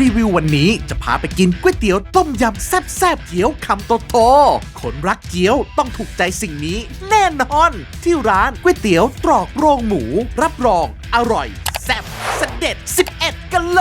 รีวิววันนี้จะพาไปกินก๋วยเตี๋ยวต้มยำแซ่บๆเกี๊ยวคำโตโตๆคนรักเกี๊ยวต้องถูกใจสิ่งนี้แน่นอน ที่ร้านก๋วยเตี๋ยวตรอกโรงหมู รับรอง อร่อยแซ่บสเด็จ11กิโล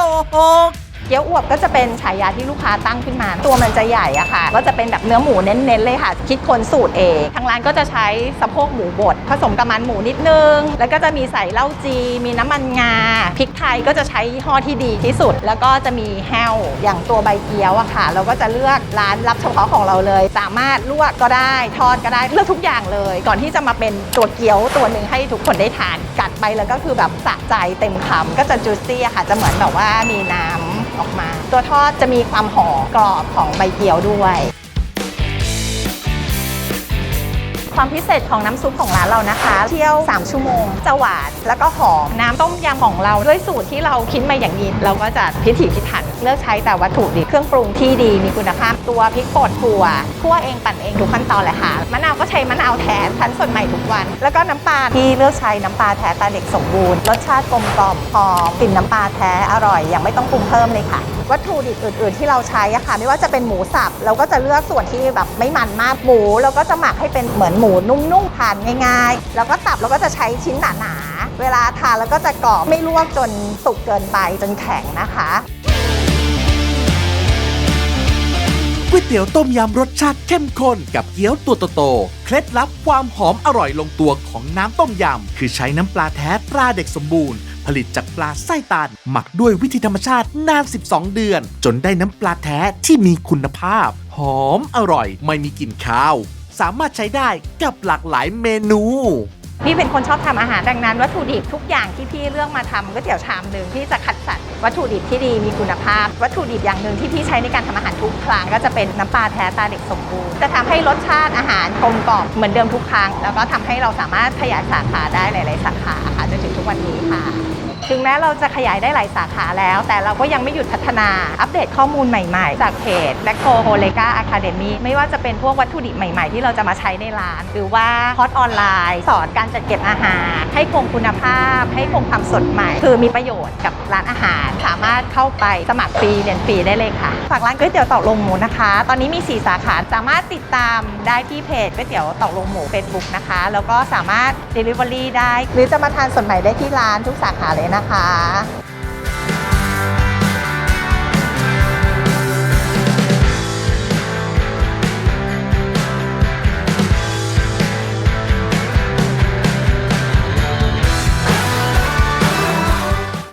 เกี๊ยวอวบก็จะเป็นฉายาที่ลูกค้าตั้งขึ้นมา ตัวมันจะใหญ่อะค่ะ ก็จะเป็นแบบเนื้อหมูเน้นๆเลยค่ะ คิดคนสูตรเองทางร้านก็จะใช้สะโพกหมูบดผสมกับมันหมูนิดนึง แล้วก็จะมีใส่เหล้าจี มีน้ำมันงา พริกไทยก็จะใช้ยี่ห้อที่ดีที่สุด แล้วก็จะมีแห้วอย่างตัวใบเกี๊ยวอะค่ะ เราก็จะเลือกร้านรับเฉพาะของเราเลย สามารถลวกก็ได้ทอดก็ได้เลือกทุกอย่างเลย ก่อนที่จะมาเป็นตัวเกี๊ยวตัวหนึ่งให้ทุกคนได้ทานกัดไปแล้วก็คือแบบสะใจเต็มคำก็จะจูซี่อะค่ะ จะเหมือนแบบว่ามีน้ำออกมา ตัวทอดจะมีความหอมกรอบของใบเกี๊ยวด้วย ความพิเศษของน้ำซุปของร้านเรานะคะ เที่ยว 3 ชั่วโมงจะหวานแล้วก็หอมน้ำต้มยำของเราด้วยสูตรที่เราคิดมาอย่างดีเราก็จะพิถีพิถันเลือกใช้แต่วัตถุดิบเครื่องปรุงที่ดีมีคุณภาพตัวพริกป่นถั่วคั่วเองปั่นเองทุกขั้นตอนเลยค่ะมะนาวก็ใช้มะนาวแท้คั้นสดใหม่ทุกวัน แล้วก็น้ำปลาที่เลือกใช้น้ำปลาแท้ตาเด็กสมบูรณ์รสชาติกลมกล่อมหอมกลิ่นน้ำปลาแท้อร่อยอยังไม่ต้องปรุงเพิ่มเลยค่ะวัตถุดิบอื่น ๆ ที่เราใช้อะค่ะ ไม่ว่าจะเป็นหมูสับเราก็จะเลือกส่วนที่แบบไม่มันมากหมูเราก็จะหมักให้เป็นเหมือนหมูนุ่มๆทานง่ายๆ แล้วก็ตับเราก็จะใช้ชิ้นหนาๆ เวลาทานแล้วก็จะกรอบไม่ลวกจนสุกเกินไปจนแข็งนะคะก๋วยเตี๋ยวต้มยำรสชาติเข้มข้นกับเกี๊ยวตัวโตๆเคล็ดลับความหอมอร่อยลงตัวของน้ำต้มยำ คือใช้น้ำปลาแท้ตราเด็กสมบูรณ์ ผลิตจากปลาไส้ตาลหมักด้วยวิธีธรรมชาตินาน 12 เดือน จนได้น้ำปลาแท้ที่มีคุณภาพ หอมอร่อยไม่มีกลิ่นคาว สามารถใช้ได้กับหลากหลายเมนู พี่เป็นคนชอบทำอาหารดังนั้น วัตถุดิบทุกอย่างที่พี่เลือกมาทำก๋วยเตี๋ยวชามหนึ่งพี่จะคัดสรรวัตถุดิบที่ดีมีคุณภาพ วัตถุดิบอย่างหนึ่งที่พี่ใช้ในการทำอาหารทุกครั้งก็จะเป็นน้ำปลาแท้ตาเด็กสมบูรณ์จะทำให้รสชาติอาหารกลมกล่อมเหมือนเดิมทุกครั้ง แล้วก็ทำให้เราสามารถขยายสาขาได้หลาย ๆ สาขาค่ะจนถึงทุกวันนี้ค่ะ ถึงแม้เราจะขยายได้หลายสาขาแล้ว แต่เราก็ยังไม่หยุดพัฒนา อัปเดตข้อมูลใหม่ๆ จากเพจแ a คโ h โฮเลกาอะคาเดมีไม่ว่าจะเป็นพวกวัตถุดิบใหม่ๆ ที่เราจะมาใช้ในร้าน หรือว่าคอร์สออนไลน์ สอนการจัดเก็บอาหาร ให้คงคุณภาพ ให้คงความสดใหม่ คือมีประโยชน์กับร้านอาหาร สามารถเข้าไปสมัครฟรีเรียนฟรีได้เลยค่ะ ฝากร้านก๋วยเตี๋ยวตอกลงหมูนะคะ ตอนนี้มี 4 สาขา สามารถติดตามได้ที่เพจก๋วยเตี๋ยวตอกลงหมู Facebook นะคะ แล้วก็สามารถ Delivery ได้ หรือจะมาทานานสดใหม่ได้ที่ร้านทุกสาขาเลยนะคะ